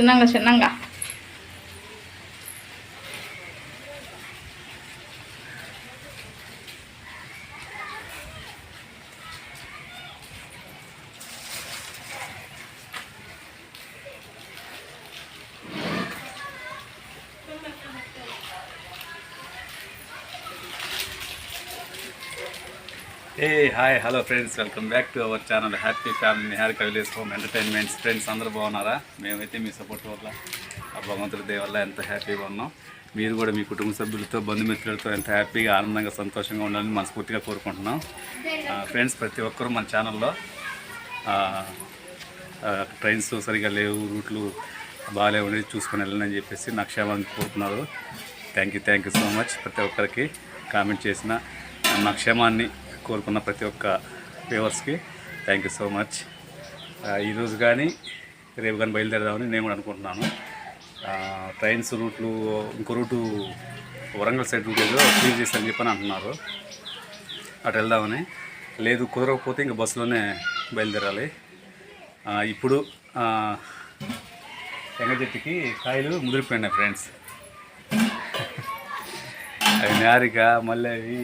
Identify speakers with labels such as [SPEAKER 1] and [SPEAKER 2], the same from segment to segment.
[SPEAKER 1] చిన్నంగా చిన్నంగా
[SPEAKER 2] ఏ hi hello friends welcome back to our channel happy family Nihar కవిలేస్ home entertainments friends అందరూ బాగున్నారా? మేమైతే మీ support వల్ల ఆ భగవంతుడి దయ వల్ల ఎంత హ్యాపీగా ఉన్నాం. మీరు కూడా మీ కుటుంబ సభ్యులతో బంధుమిత్రులతో ఎంత హ్యాపీగా ఆనందంగా సంతోషంగా ఉండాలని మనస్ఫూర్తిగా కోరుకుంటున్నాం. ఫ్రెండ్స్ ప్రతి ఒక్కరూ మన ఛానల్లో ట్రైన్స్ సరిగా లేవు రూట్లు బాగాలేవు చూసుకొని వెళ్ళాలని చెప్పేసి నా క్షేమాన్ని కోరుతున్నారు. Thank you thank you so much ప్రతి ఒక్కరికి కామెంట్ చేసిన నా క్షేమాన్ని కోరుకున్న ప్రతి ఒక్క వ్యూవర్స్కి థ్యాంక్ యూ సో మచ్ ఈరోజు కానీ రేపు కానీ బయలుదేరదామని నేను కూడా అనుకుంటున్నాను. ట్రైన్స్ రూట్లు ఇంకో రూటు వరంగల్ సైడ్ రూట్ ఏదో క్లీన్ చేస్తారని చెప్పని అంటున్నారు. అటు వెళ్దామని. లేదు కుదరకపోతే ఇంకా బస్సులోనే బయలుదేరాలి. ఇప్పుడు ఆ, తెంగ చెట్టుకి కాయలు ముదిరిపోయినాయి ఫ్రెండ్స్ అవి నారిక మళ్ళీ అవి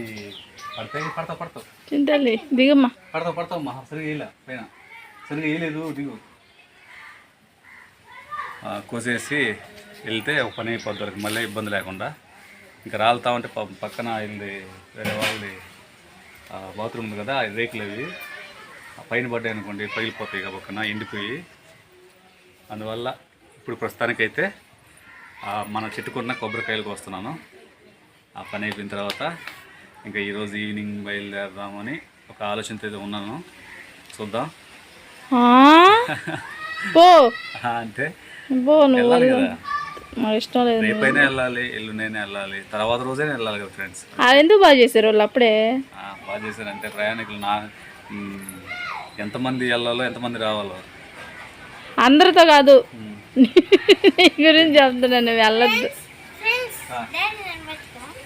[SPEAKER 2] పడతాయి పడతావు పడతావు
[SPEAKER 1] చింతల్లి దిగమ్మా.
[SPEAKER 2] పడతావు పడతావు మా సరిగా వేయలే పైన. సరిగా వేయలేదు దిగు. కోసేసి వెళ్తే ఒక పని అయిపోద్ది వాళ్ళకి మళ్ళీ ఇబ్బంది లేకుండా. ఇంకా రాలుతా ఉంటే పక్కన వెళ్ళి వేరే వాళ్ళది బాత్రూమ్ ఉంది కదా రేకులు అవి. పైన పడ్డాయి అనుకోండి పగిలిపోతాయి ఇక పక్కన ఎండిపోయి. అందువల్ల ఇప్పుడు ప్రస్తుతానికైతే మన చెట్టుకున్న కొబ్బరికాయలకు వస్తున్నాను. ఆ పని అయిపోయిన తర్వాత ఇంకా ఈరోజు ఈవినింగ్ బయలుదేరదామని ఒక ఆలోచనతో అయితే ఉన్నాను. చూద్దాం. అంటే
[SPEAKER 1] పో నువ్వు
[SPEAKER 2] వెళ్ళాలి
[SPEAKER 1] వెళ్ళు.
[SPEAKER 2] కదా.
[SPEAKER 1] నాకు ఇష్టం లేదు.
[SPEAKER 2] రేపైనా వెళ్ళాలి ఎల్లుండైనా వెళ్ళాలి. తర్వాత రోజైనా వెళ్ళాలి కదా ఫ్రెండ్స్
[SPEAKER 1] అది ఎందుకు బాగా చేశారు వాళ్ళు అప్పుడే?
[SPEAKER 2] బాగా చేశారంటే ప్రయాణికులు నా ఎంతమంది వెళ్ళాలో ఎంతమంది రావాలో.
[SPEAKER 1] అందరితో కాదు. గురించి చెప్తున్నా నువ్వు వెళ్ళొద్దు.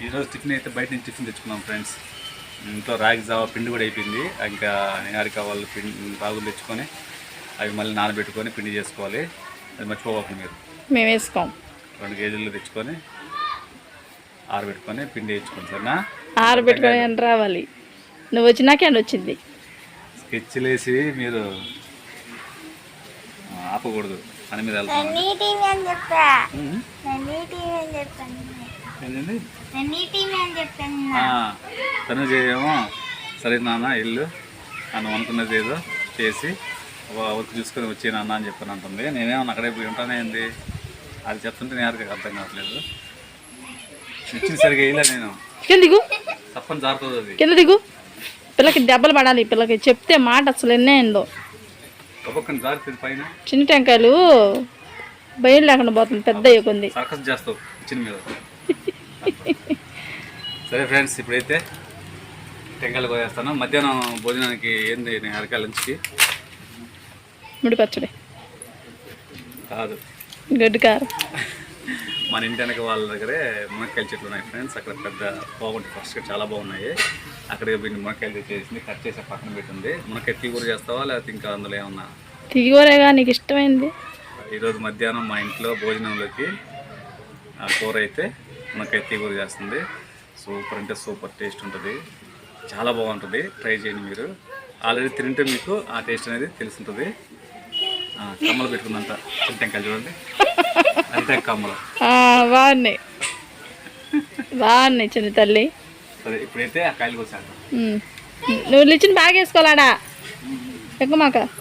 [SPEAKER 2] ఈరోజు టిఫిన్ అయితే బయట నుంచి టిఫిన్ తెచ్చుకున్నాం ఫ్రెండ్స్. ఇంట్లో రాగి జావా పిండి కూడా అయిపోయింది. ఇంకా నిహారిక వాళ్ళు పిండి రాగులు తెచ్చుకొని అవి మళ్ళీ నానబెట్టుకొని పిండి చేసుకోవాలి. అది మర్చిపోవాలి మీరు.
[SPEAKER 1] మేము వేసుకోం.
[SPEAKER 2] రెండు కేజీలు తెచ్చుకొని ఆరబెట్టుకొని పిండి వేయించుకోండి సరేనా
[SPEAKER 1] ఆరబెట్టుకొని అని రావాలి. నువ్వు వచ్చినాకే అని వచ్చింది.
[SPEAKER 2] స్కెచ్లు వేసి మీరు ఆపకూడదు. పని మీద వెళ్తాను ఏంటండి? తను చేయమో. సరే నాన్న ఇల్లు అని అనుకున్నది ఏదో చేసి వర్క్ చూసుకొని వచ్చి నాన్న అని చెప్పని అంటుంది. నేనేమన్నా అక్కడే పోయి ఉంటానే ఏంది? అది చెప్తుంటే నేను ఎవరికి అర్థం కావట్లేదు. ఇచ్చిన సరిగా వేయలే నేను.
[SPEAKER 1] కింద దిగు.
[SPEAKER 2] తప్పని జారుతుంది అది.
[SPEAKER 1] కింద దిగు. పిల్లకి దెబ్బలు పడాలి. పిల్లకి చెప్తే మాట అసలు ఎన్నే ఏందో.
[SPEAKER 2] ఒక్కొక్కని జారుతుంది పైన.
[SPEAKER 1] చిన్న టెంకాయలు భయం లేకుండా పోతుంది. పెద్ద
[SPEAKER 2] సర్కస్ చేస్తావు ఇచ్చిన మీద. సరే ఫ్రెండ్స్ ఇప్పుడైతే టెంకాయలు కోయేస్తాను మధ్యాహ్నం భోజనానికి ఏంది నేను అరకాయ లంచ్కి?
[SPEAKER 1] ముడి పచ్చడి.
[SPEAKER 2] కాదు.
[SPEAKER 1] గడ్డి కారం.
[SPEAKER 2] మన ఇంటి వెనక వాళ్ళ దగ్గరే మునక్కాయల చెట్లు ఉన్నాయి ఫ్రెండ్స్. అక్కడ పెద్ద బాగుంటాయి. ఫస్ట్ చాలా బాగున్నాయి. అక్కడికి పోయి మునక్కాయలు తెచ్చేసింది కట్ చేసి పక్కన పెట్టింది. మునక్కాయ తీగూర చేస్తావా లేకపోతే ఇంకా అందులో ఏమన్నా?
[SPEAKER 1] తిగిగోరేగా నీకు ఇష్టమైంది?
[SPEAKER 2] ఈరోజు మధ్యాహ్నం మా ఇంట్లో భోజనంలోకి ఆ కూర అయితే మునక్కాయ తీగూర చేస్తుంది. సూపర్ అంటే సూపర్ టేస్ట్ ఉంటుంది. చాలా బాగుంటుంది. ట్రై చేయండి మీరు. ఆల్రెడీ తింటే మీకు ఆ టేస్ట్ అనేది తెలుసుంటుంది. కమ్మలు పెట్టుకుందంట చింతకాయలు చూడండి. అంతే కమ్మలు.
[SPEAKER 1] బాగున్నాయి. బాగున్నాయి చిన్న తల్లి.
[SPEAKER 2] సరే ఇప్పుడైతే ఆ కాయలు కోసాను.
[SPEAKER 1] నువ్వు ఇచ్చిన బ్యాగ్ వేసుకోవాలాడా? ఎక్కమాక
[SPEAKER 3] పడతావు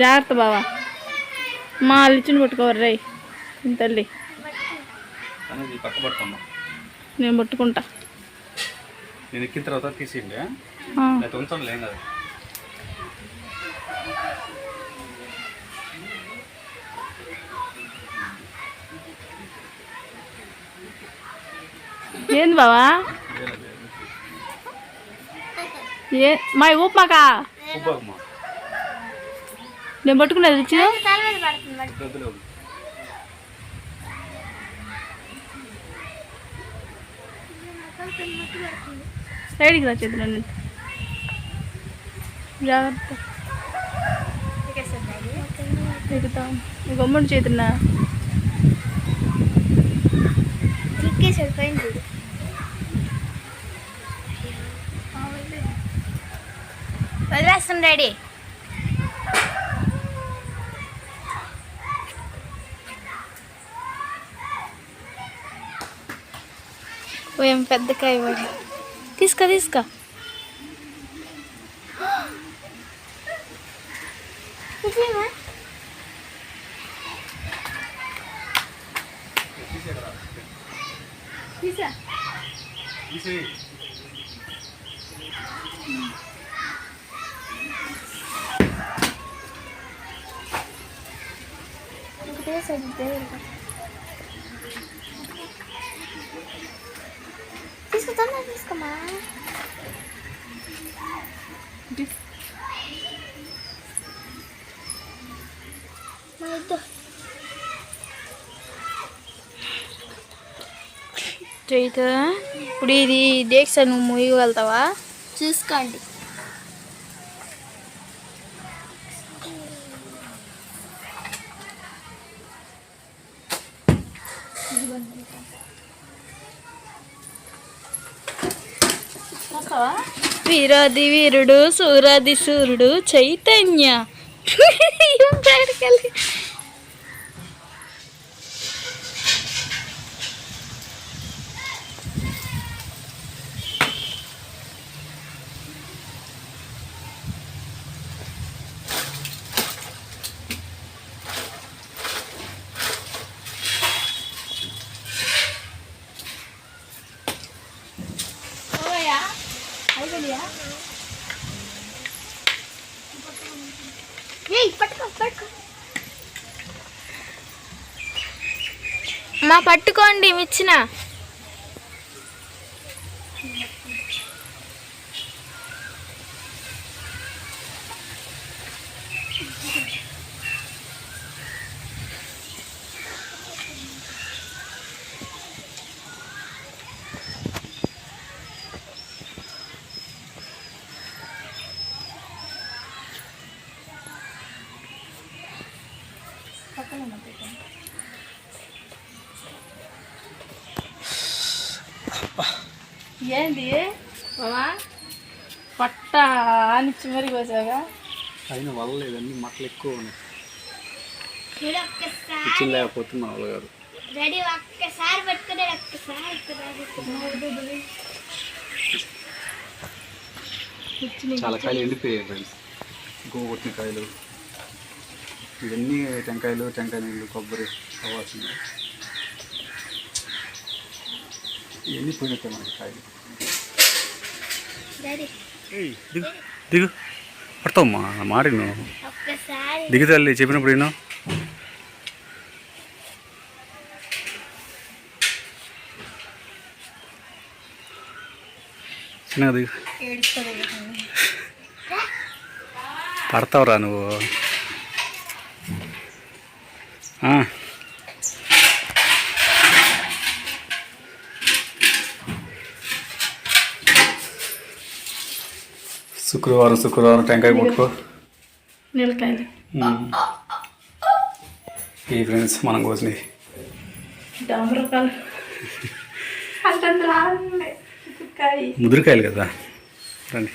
[SPEAKER 1] జాగ్రత్త బావా. మా ఇచ్చిన పట్టుకోరు రై తల్లి. నేను ముట్టుకుంటా
[SPEAKER 2] నేను ఎక్కిన తర్వాత తీసేయండి ఉంచండి లేం కదా.
[SPEAKER 1] ఏంది బావా? ఏ మా ఊపమాకా?
[SPEAKER 2] ఉబ్బకమ్మా
[SPEAKER 1] నేను పట్టుకున్నది.
[SPEAKER 2] వద్దులే వద్దు.
[SPEAKER 1] సైడ్కి రా చేతులు. జాగ్రత్త ఎక్కుతాం గమ్ముడు చేతున్నా
[SPEAKER 3] చూడు వదిలేస్తాం డాడీ
[SPEAKER 1] ఏం పెద్ద కాయ వాడి తీసుకో తీసుకో
[SPEAKER 3] ఇదేమా
[SPEAKER 1] చైత ఇప్పుడు ఇది డేక్స్ నువ్వు మూయగలుగుతావా
[SPEAKER 3] చూసుకోండి.
[SPEAKER 1] వీరాది వీరుడు సూరాది సూర్యుడు చైతన్య. మా పట్టుకోండి మిచ్చిన. ఏంది? బావా పట్ట అనిచ్చి మరి కోసాగా
[SPEAKER 2] పైన వల్లలేదన్నీ మట్టలు ఎక్కువ ఉన్నాయి. కిచెన్ లేకపోతే మా వాళ్ళు గారు
[SPEAKER 3] రెడీ ఒక్కసారి పెట్టుకునే ఒక్కసారి
[SPEAKER 2] చాలా కాయలు ఎండిపోయాయి ఫ్రెండ్స్. గోగొట్టిన కాయలు. ఇవన్నీ టెంకాయలు టెంకాయ నీళ్ళు కొబ్బరి కావాల్సింది ఇవన్నీ పోయినట్టే మనకి కాయలు. దిగు. దిగు. నువ్వు.
[SPEAKER 3] ఒక్కసారి.
[SPEAKER 2] దిగు తల్లి చెప్పినప్పుడు నేను చిన్నగా దిగు. పడతావురా నువ్వు. శుక్రవారం శుక్రవారం టెంకాయ కొట్టుకో
[SPEAKER 1] నీళ్ళకాయలు.
[SPEAKER 2] ఈ ఫ్రెండ్స్ మనం కోసినవి. ముదిరికాయలు కదా. రండి.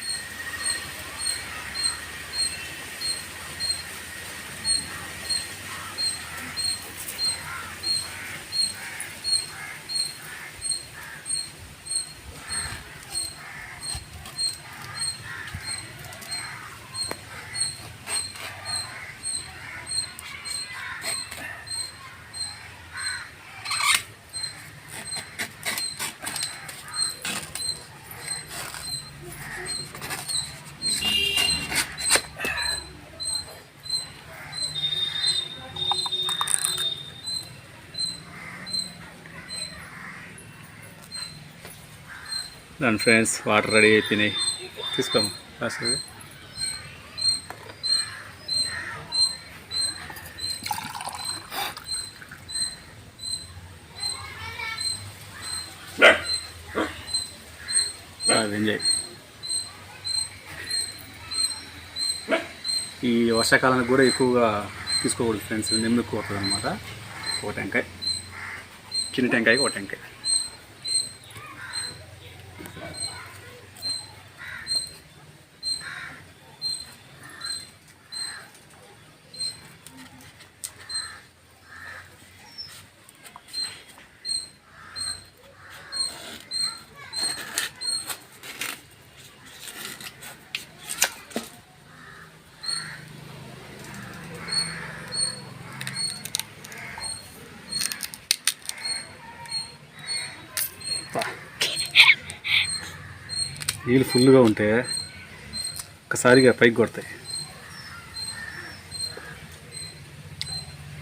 [SPEAKER 2] రండి ఫ్రెండ్స్ వాటర్ రెడీ అయిపోయినాయి తీసుకోము లాస్ట్ ఎంజాయ్ ఈ వర్షాకాలానికి కూడా ఎక్కువగా తీసుకోకూడదు ఫ్రెండ్స్ నెమ్మది ఎక్కువ అనమాట ఒక టెంకాయ. చిన్న టెంకాయకి ఒక టెంకాయ. నీళ్ళు ఫుల్గా ఉంటే ఒకసారిగా పైకి కొడతాయి.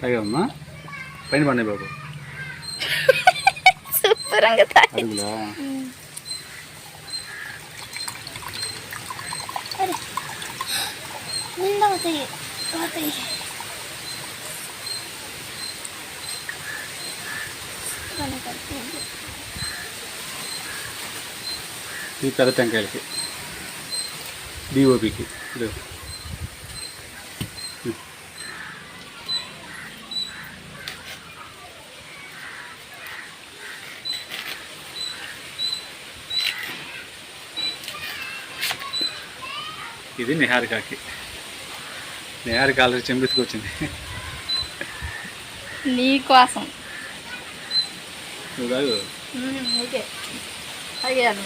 [SPEAKER 2] తాగామా పైన పడినాయి బాబు. అడుగులా? ఈ పెద్ద టెంకాయలకి డిఓపికి ఇది ఇది నిహారికాకి నిహారిక ఆల్రెడీ చెంబెత్తుకు వచ్చింది
[SPEAKER 1] నీ కోసం
[SPEAKER 2] నువ్వు తాగు
[SPEAKER 1] ఓకే తాగేయాలి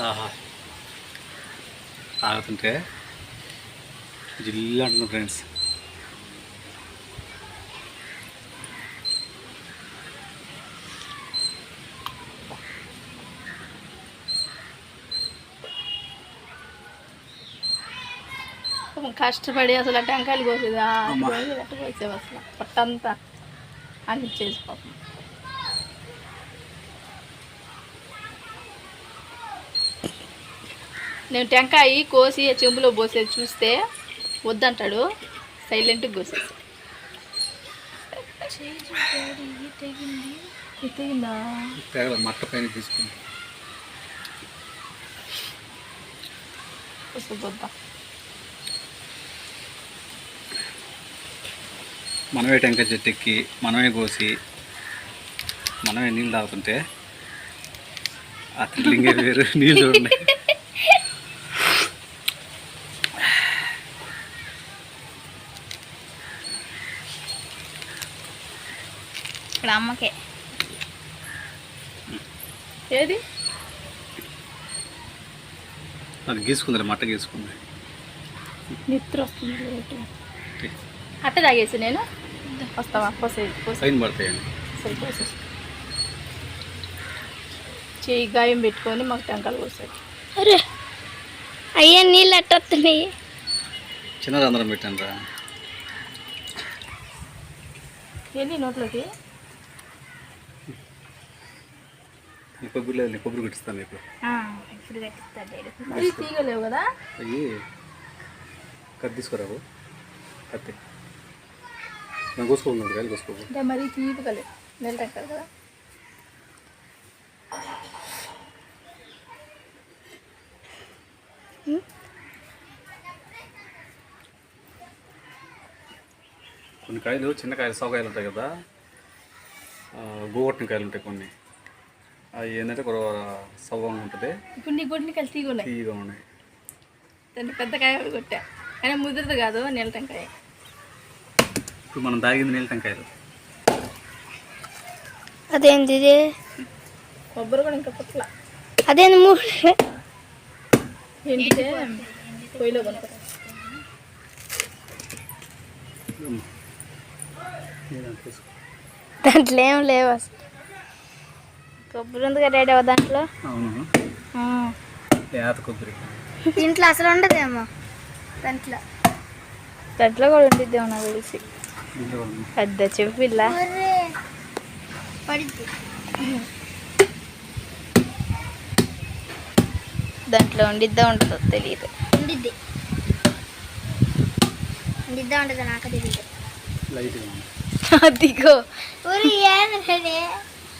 [SPEAKER 1] మీకు
[SPEAKER 2] ఆహా తాగుతుంటే జిల్లు అంటున్నా ఫ్రెండ్స్
[SPEAKER 1] పాపం కష్టపడి అసలు ఆ టెంకాయలు కోసేది ఆ
[SPEAKER 2] అమ్మా.
[SPEAKER 1] కోసేది అట్ట కోసేవి అసలు పొట్టంతా అని చేసి నేను టెంకాయ కోసి ఆ చెంబులో పోసేది చూస్తే వద్దంటాడు. సైలెంట్గా కోసేసి
[SPEAKER 2] మట్ట పైన మనమే టెంకాయ చెట్టు ఎక్కి మనమే కోసి మనమే నీళ్ళు తాగుతుంటే ఆ థ్రిల్లింగే వేరు నీళ్ళు చూడండి
[SPEAKER 3] ఇక్కడ అమ్మకే.
[SPEAKER 1] ఏది?
[SPEAKER 2] అది గీసుకుంది మట్ట గీసుకుంది.
[SPEAKER 1] నిద్ర వస్తుంది. అట్ట తాగేసి నేను వస్తావా? పోసేది
[SPEAKER 2] పడతాయండి
[SPEAKER 1] సరే పోసేసి చేయి గాయం పెట్టుకొని మాకు టెంకాయలు పోసాడు
[SPEAKER 3] అరే అయ్యా నీళ్ళు అట్టొస్తున్నాయి
[SPEAKER 2] చిన్న రంధ్రం పెట్టాను రా.
[SPEAKER 1] వెళ్ళి నోట్లోకి?
[SPEAKER 2] కొబ్బరి లేదు కొబ్బరి కొట్టిస్తాను మీకు
[SPEAKER 3] ఇప్పుడు
[SPEAKER 1] తీగలేవు కదా?
[SPEAKER 2] అయ్యి కత్తి తీసుకురావు. కత్తి నేను కోసుకోకుండా కాయలు కోసుకోకు.
[SPEAKER 1] అంటే మరీ తీపగలే టెంకాయలు కదా.
[SPEAKER 2] కొన్ని కాయలు చిన్న కాయలు సౌకాయలు ఉంటాయి కదా. గోగొట్టిన కాయలు ఉంటాయి కొన్ని. అవి ఏంటంటే ఒక సవ్వంగా ఉంటుంది.
[SPEAKER 1] ఇప్పుడు నీ గుడ్ని కలిసి తీగ ఉన్నాయి
[SPEAKER 2] తీయగా ఉన్నాయి.
[SPEAKER 1] దాన్ని పెద్ద కాయ కూడా కొట్టా. అయినా ముదిరిది కాదు నెల టెంకాయ.
[SPEAKER 2] ఇప్పుడు మనం తాగింది నీళ్ళ టెంకాయలు.
[SPEAKER 3] అదేంది ఇది?
[SPEAKER 1] కొబ్బరి కూడా ఇంకా పుట్ల
[SPEAKER 3] అదేంది మూడు
[SPEAKER 1] పొయ్యిలో కొనుక్కో.
[SPEAKER 3] దాంట్లో ఏం లేవు అసలు. కొబ్బరి ఉంది కదా డాడీ దాంట్లో?
[SPEAKER 2] అవును. లేత కొబ్బరి.
[SPEAKER 3] దీంట్లో అసలు ఉండదేమో దాంట్లో. దాంట్లో కూడా ఉండిద్దేమో నాకు తెలిసి.
[SPEAKER 1] పెద్ద చెవిల్ల
[SPEAKER 3] పడిద్ది.
[SPEAKER 1] దాంట్లో ఉండిద్దా ఉంటుందో తెలియదు
[SPEAKER 3] ఉండిద్ది. ఉండిద్దా ఉంటుంది నాకు తెలియదు అదిగో.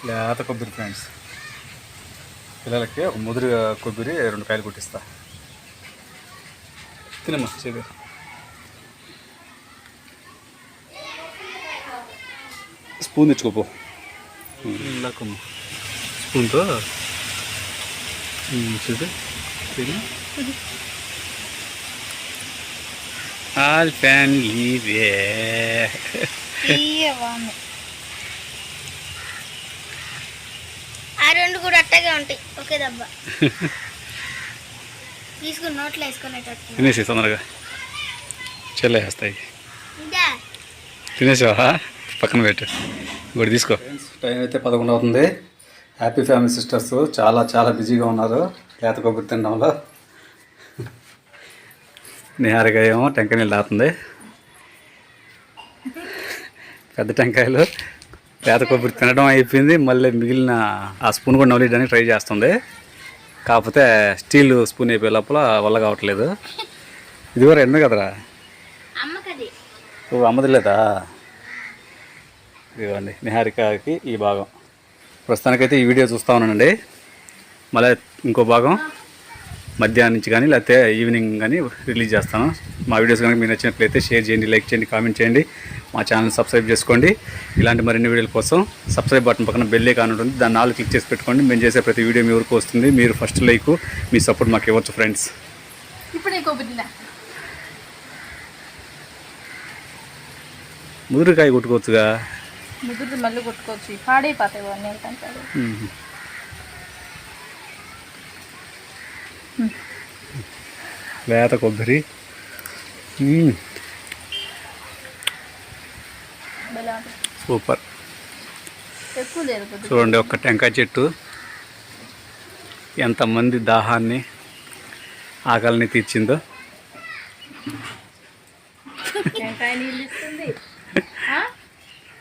[SPEAKER 2] లేత కొబ్బరి ఫ్రెండ్స్. పిల్లలకి ఒక ముదురు కొబ్బరి రెండు కాయలు కొట్టిస్తా. తినమ్మా చేదు. స్పూన్ తెచ్చుకోపో లాక్కమ్మ స్పూన్తో? చూడు తిని. ఆల్ ఫ్యాన్ లీవే
[SPEAKER 3] బాగుంది ఆ రెండు కూడా అట్టగే ఉంటాయి. ఒకే దెబ్బ. తీసుకుని నోట్లో వేసుకునేటట్టు.
[SPEAKER 2] తినేసి తొందరగా. చెల్లేస్తాయి
[SPEAKER 3] ఇంకా?
[SPEAKER 2] తినేసావా? పక్కన పెట్టు. ఇంకోటి తీసుకో. టైం అయితే పదకొండు అవుతుంది. హ్యాపీ ఫ్యామిలీ సిస్టర్స్ చాలా చాలా బిజీగా ఉన్నారు. లేత కొబ్బరి తినడంలో. నిహారిగా ఏమో టెంకాయ నీళ్ళు తాగుతుంది. పెద్ద టెంకాయలు. లేత కొబ్బరి తినడం అయిపోయింది. మళ్ళీ మిగిలిన ఆ స్పూన్ కూడా నవ్వడానికి ట్రై చేస్తుంది. కాకపోతే స్టీల్ స్పూన్ అయిపోయే లోపల వల్ల కావట్లేదు. ఇది కూడా ఎన్నో కదరా? ఓ అమ్మది లేదా? ఇదిగోండి నిహారికకి ఈ భాగం. ప్రస్తుతానికైతే ఈ వీడియో చూస్తా ఉన్నానండి. మళ్ళీ ఇంకో భాగం. మధ్యాహ్నం నుంచి కానీ లేకపోతే ఈవినింగ్ కానీ రిలీజ్ చేస్తాను. మా వీడియోస్ కనుక మీకు నచ్చినట్లయితే షేర్ చేయండి లైక్ చేయండి కామెంట్ చేయండి. మా ఛానల్ సబ్స్క్రైబ్ చేసుకోండి. ఇలాంటి మరిన్ని వీడియోల కోసం సబ్స్క్రైబ్ బటన్ పక్కన బెల్లే కాని ఉంటుంది. దాన్ని నాలుగు క్లిక్ చేసి పెట్టుకోండి. మేము చేసే ప్రతి వీడియో మీ వరకు వస్తుంది. మీరు ఫస్ట్ లైక్ మీ సపోర్ట్ మాకు ఇవ్వచ్చు ఫ్రెండ్స్ ముదురుకాయ కొట్టుకోవచ్చుగా.
[SPEAKER 1] ముదురు మళ్ళీ కొట్టుకోవచ్చు. పాడైపోతాయి ఇవన్నీ ఏంటంటే
[SPEAKER 2] మ్మ్. లేత కొబ్బరి. సూపర్. చూడండి ఒక్క టెంకాయ చెట్టు. ఎంతమంది దాహాన్ని ఆకలిని తీర్చిందో?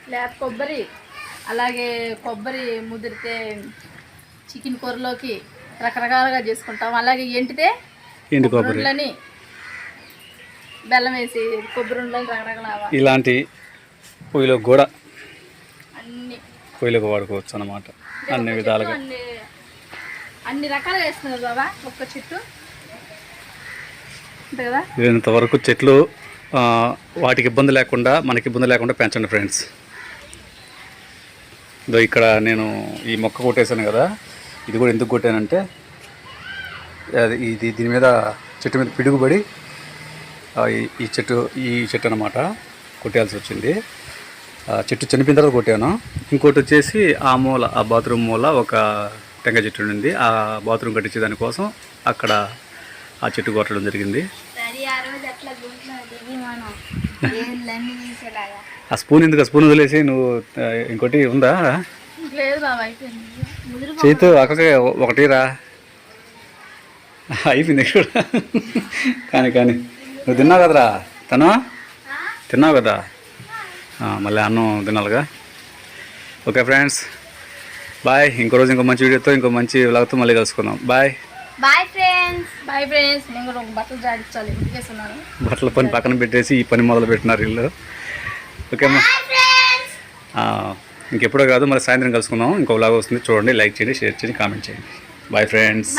[SPEAKER 1] లేత కొబ్బరి. అలాగే కొబ్బరి ముదిరితే చికెన్ కూరలోకి రకరకాలుగా చేసుకుంటాం. అలాగే ఎంటితే
[SPEAKER 2] ఎండు కొబ్బరి
[SPEAKER 1] బెల్లం వేసి కొబ్బరి
[SPEAKER 2] ఇలాంటి పొయ్యిలో కూడా
[SPEAKER 1] అన్ని.
[SPEAKER 2] పొయ్యిలోకి వాడుకోవచ్చు అన్నమాట. అన్ని విధాలుగా.
[SPEAKER 1] అన్ని రకాలుగా వేస్తున్నారు బాబా ఒక్క చెట్టు.
[SPEAKER 2] ఇంతవరకు చెట్లు వాటికి ఇబ్బంది లేకుండా మనకి ఇబ్బంది లేకుండా పెంచండి ఫ్రెండ్స్. ఇదో ఇక్కడ నేను ఈ మొక్క కొట్టేశాను కదా ఇది కూడా ఎందుకు కొట్టానంటే ఇది దీని మీద చెట్టు మీద పిడుగుబడి ఈ- చెట్టు ఈ చెట్టు అనమాట కొట్టేయాల్సి వచ్చింది. ఆ చెట్టు చనిపోయిన తర్వాత కొట్టాను. ఇంకోటి వచ్చేసి ఆ మూల ఆ బాత్రూమ్ మూల ఒక టెంకాయ చెట్టు ఉండింది. ఆ బాత్రూమ్ కట్టించే దానికోసం అక్కడ ఆ చెట్టు కొట్టడం జరిగింది.
[SPEAKER 3] ఆ
[SPEAKER 2] స్పూన్ ఎందుకు? ఆ స్పూన్ వదిలేసి నువ్వు ఇంకోటి ఉందా? చేతితో అక్కడికే ఒకటి రా. అయిపోయింది కూడా కానీ కానీ. నువ్వు తిన్నావు కదరా? తను తిన్నావు కదా? ఆ, మళ్ళీ అన్నం తినాలిగా. Okay friends. బాయ్. ఇంకో రోజు ఇంకో మంచి వీడియోతో ఇంకో మంచి వ్లాగ్తో మళ్ళీ కలుసుకుందాం. Bye.
[SPEAKER 3] Bye friends.
[SPEAKER 1] Bye friends. నేను కూడా ఒక బట్టలు జాడించాలి
[SPEAKER 2] బట్టల పని పక్కన పెట్టేసి ఈ పని మొదలు పెట్టినారు ఇల్లు ఓకేమ్మా ఆ, ఇంకెప్పుడో కాదు మరి సాయంత్రం కలుసుకుందాం. ఇంకో వ్లాగ్ వస్తుంది. చూడండి లైక్ చేయండి షేర్ చేయండి కామెంట్ చేయండి. Bye friends.